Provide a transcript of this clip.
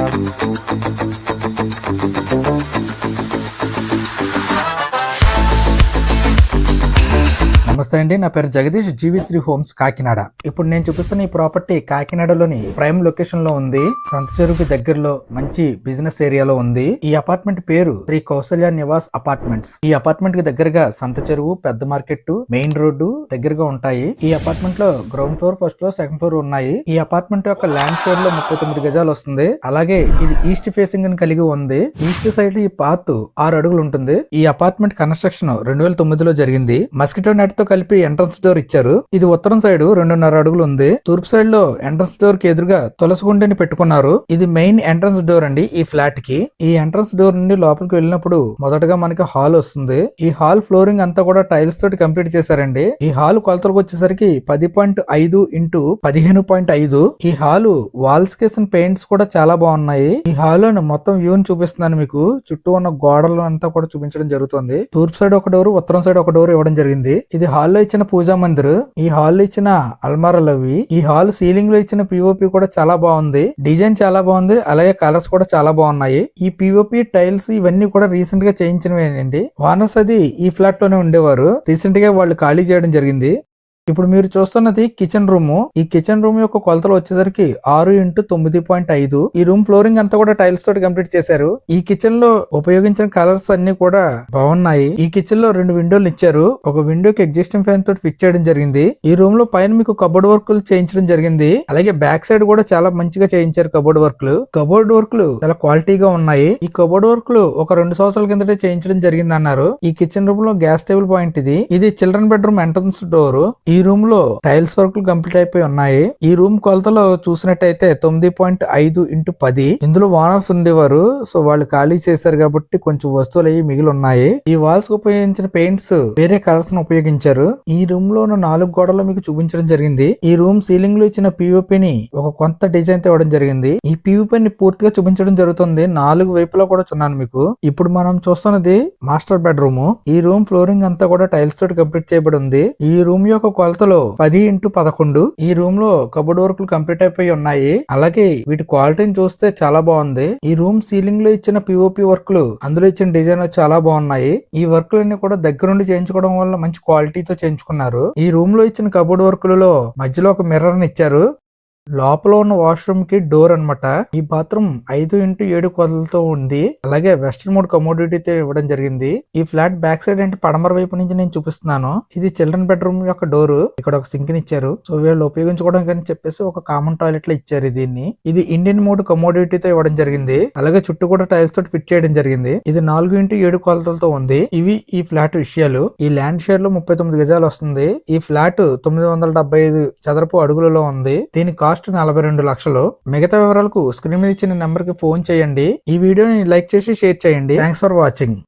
うん。నమస్తే అండి. నా పేరు జగదీష్ జీవిశ్రీ హోమ్స్ కాకినాడ. ఇప్పుడు నేను చూపిస్తున్న ఈ ప్రాపర్టీ కాకినాడలోని ప్రైమ్ లొకేషన్లో ఉంది. సంత చెరువుకి దగ్గరలో మంచి బిజినెస్ ఏరియాలో ఉంది. ఈ అపార్ట్మెంట్ పేరు శ్రీ కౌసల్య నివాస్ అపార్ట్మెంట్స్. ఈ అపార్ట్మెంట్కి దగ్గరగా సంత చెరువు పెద్ద మార్కెట్ మెయిన్ రోడ్డు దగ్గరగా ఉంటాయి. ఈ అపార్ట్మెంట్లో ground floor first floor second floor ఉన్నాయి. ఈ అపార్ట్మెంట్ యొక్క ల్యాండ్ షేర్లో ముప్పై తొమ్మిది గజాలు వస్తుంది. అలాగే ఇది ఈస్ట్ ఫేసింగ్ని కలిగి ఉంది. ఈస్ట్ సైడ్ ఈ పాత్ ఆరు అడుగులు ఉంటుంది. ఈ అపార్ట్మెంట్ కన్స్ట్రక్షన్ రెండు వేల తొమ్మిదిలో జరిగింది. మస్కిటో నెట్తో కలిపి ఎంట్రన్స్ డోర్ ఇచ్చారు. ఇది ఉత్తరం సైడ్ రెండున్నర అడుగులు ఉంది. తూర్పు సైడ్లో ఎంట్రన్స్ డోర్కి ఎదురుగా తులసి గుండెని పెట్టుకున్నారు. ఇది మెయిన్ ఎంట్రన్స్ డోర్ అండి ఈ ఫ్లాట్కి. ఈ ఎంట్రన్స్ డోర్ నుండి లోపలికి వెళ్ళినప్పుడు మొదటగా మనకి హాల్ వస్తుంది. ఈ హాల్ ఫ్లోరింగ్ అంతా కూడా టైల్స్ తోటి కంప్లీట్ చేశారండి. ఈ హాల్ కొలతలకు వచ్చేసరికి పది పాయింట్ ఐదు ఇంటూ పదిహేను పాయింట్ ఐదు. ఈ హాల్ వాల్స్ కేసిన పెయింట్స్ కూడా చాలా బాగున్నాయి. ఈ హాల్ మొత్తం వ్యూ ని చూపిస్తున్నాను మీకు. చుట్టూ ఉన్న గోడలు అంతా కూడా చూపించడం జరుగుతుంది. తూర్పు సైడ్ ఒక డోర్ ఉత్తరం సైడ్ ఒక డోర్ ఇవ్వడం జరిగింది. ఇది హాల్లో ఇచ్చిన పూజా మందిర్ ఈ హాల్లో ఇచ్చిన అల్మారాలు అవి ఈ హాల్ సీలింగ్లో ఇచ్చిన పిఓపి కూడా చాలా బాగుంది. డిజైన్ చాలా బాగుంది. అలాగే కలర్స్ కూడా చాలా బాగున్నాయి. ఈ పిఓపి టైల్స్ ఇవన్నీ కూడా రీసెంట్గా చేయించినవేనండి వానర్స్ అది ఈ ఫ్లాట్లోనే ఉండేవారు. రీసెంట్గా వాళ్ళు ఖాళీ చేయడం జరిగింది. ఇప్పుడు మీరు చూస్తున్నది కిచెన్ రూమ్ ఈ కిచెన్ రూమ్ యొక్క కొలతలు వచ్చేసరికి ఆరు ఇంటూ తొమ్మిది పాయింట్ ఐదు. ఈ రూమ్ ఫ్లోరింగ్ అంతా కూడా టైల్స్ తోటి కంప్లీట్ చేశారు. ఈ కిచెన్లో ఉపయోగించిన కలర్స్ అన్ని కూడా బాగున్నాయి. ఈ కిచెన్లో రెండు విండోలు ఇచ్చారు. ఒక విండోకి ఎగ్జిస్టింగ్ ఫ్యాన్ తోటి ఫిక్స్ చేయడం జరిగింది. ఈ రూమ్లో పైన మీకు కబోర్డ్ వర్క్లు చేయించడం జరిగింది. అలాగే బ్యాక్ సైడ్ కూడా చాలా మంచిగా చేయించారు కబోర్డ్ వర్క్లు కబోర్డ్ వర్క్లు చాలా క్వాలిటీగా ఉన్నాయి. ఈ కబోర్డ్ వర్క్లు ఒక రెండు సంవత్సరాల కిందటే చేయించడం జరిగింది అన్నారు ఈ కిచెన్ రూమ్లో గ్యాస్ టేబుల్ పాయింట్ ఇది. ఇది చిల్డ్రన్ బెడ్రూమ్ ఎంట్రన్స్ డోర్ ఈ రూమ్లో టైల్స్ వర్క్లు కంప్లీట్ అయిపోయి ఉన్నాయి. ఈ రూమ్ కొలతలో చూసినట్టయితే తొమ్మిది పాయింట్ ఐదు ఇంటూ పది. ఇందులో ఓనర్స్ ఉండేవారు. సో వాళ్ళు ఖాళీ చేశారు కాబట్టి కొంచెం వస్తువులు అవి మిగిలి ఉన్నాయి. ఈ వాల్స్కు ఉపయోగించిన పెయింట్స్ వేరే కలర్స్ను ఉపయోగించారు. ఈ రూమ్లో ఉన్న నాలుగు గోడలు మీకు చూపించడం జరిగింది. ఈ రూమ్ సీలింగ్లో ఇచ్చిన పిఓపి ని ఒక కొంత డిజైన్తో ఇవ్వడం జరిగింది. ఈ పిఓపి ని పూర్తిగా చూపించడం జరుగుతుంది. నాలుగు వైపులా కూడా చున్నాను మీకు. ఇప్పుడు మనం చూస్తున్నది మాస్టర్ బెడ్రూమ్. ఈ రూమ్ ఫ్లోరింగ్ అంతా కూడా టైల్స్ తోటి కంప్లీట్ చేయబడి ఉంది. ఈ రూమ్ యొక్క కొలతలో పది ఇంటూ పదకొండు. ఈ రూమ్లో కబోర్డ్ వర్క్లు కంప్లీట్ అయిపోయి ఉన్నాయి. అలాగే వీటి క్వాలిటీని చూస్తే చాలా బాగుంది. ఈ రూమ్ సీలింగ్లో ఇచ్చిన పిఓపి వర్క్లు అందులో ఇచ్చిన డిజైన్ చాలా బాగున్నాయి. ఈ వర్క్లన్నీ కూడా దగ్గరుండి చేయించుకోవడం వల్ల మంచి క్వాలిటీతో చేయించుకున్నారు. ఈ రూమ్లో ఇచ్చిన కబోర్డ్ వర్క్లలో మధ్యలో ఒక మిర్రర్ ఇచ్చారు. లోపల ఉన్న వాష్రూమ్కి డోర్ అన్నమాట. ఈ బాత్రూమ్ ఐదు ఇంటూ ఏడు కొలతలతో ఉంది. అలాగే వెస్టర్న్ మోడ్ కమోడిటీతో ఇవ్వడం జరిగింది. ఈ ఫ్లాట్ బ్యాక్ సైడ్ అంటే పడమర వైపు నుంచి నేను చూపిస్తున్నాను. ఇది చిల్డ్రన్ బెడ్రూమ్ యొక్క డోర్. ఇక్కడ ఒక సింక్ని ఇచ్చారు. సో వీళ్ళు ఉపయోగించుకోవడం కానీ చెప్పేసి ఒక కామన్ టాయిలెట్లో ఇచ్చారు దీన్ని. ఇది ఇండియన్ మోడ్ కమోడిటీతో ఇవ్వడం జరిగింది. అలాగే చుట్టూ కూడా టైల్స్ తోటి ఫిట్ చేయడం జరిగింది. ఇది నాలుగు ఇంటూ ఏడు కొలతలతో ఉంది. ఇవి ఈ ఫ్లాట్ విషయాలు. ఈ ల్యాండ్ షేర్లో ముప్పై తొమ్మిది గజాలు వస్తుంది. ఈ ఫ్లాట్ తొమ్మిది వందల డెబ్బై ఐదు చదరపు అడుగులలో ఉంది. దీని లాస్ట్ నలభై రెండు లక్షలు. మిగతా వివరాలకు స్క్రీన్ మీద ఇచ్చిన నెంబర్కి ఫోన్ చేయండి. ఈ వీడియోని లైక్ చేసి షేర్ చేయండి. Thanks for watching.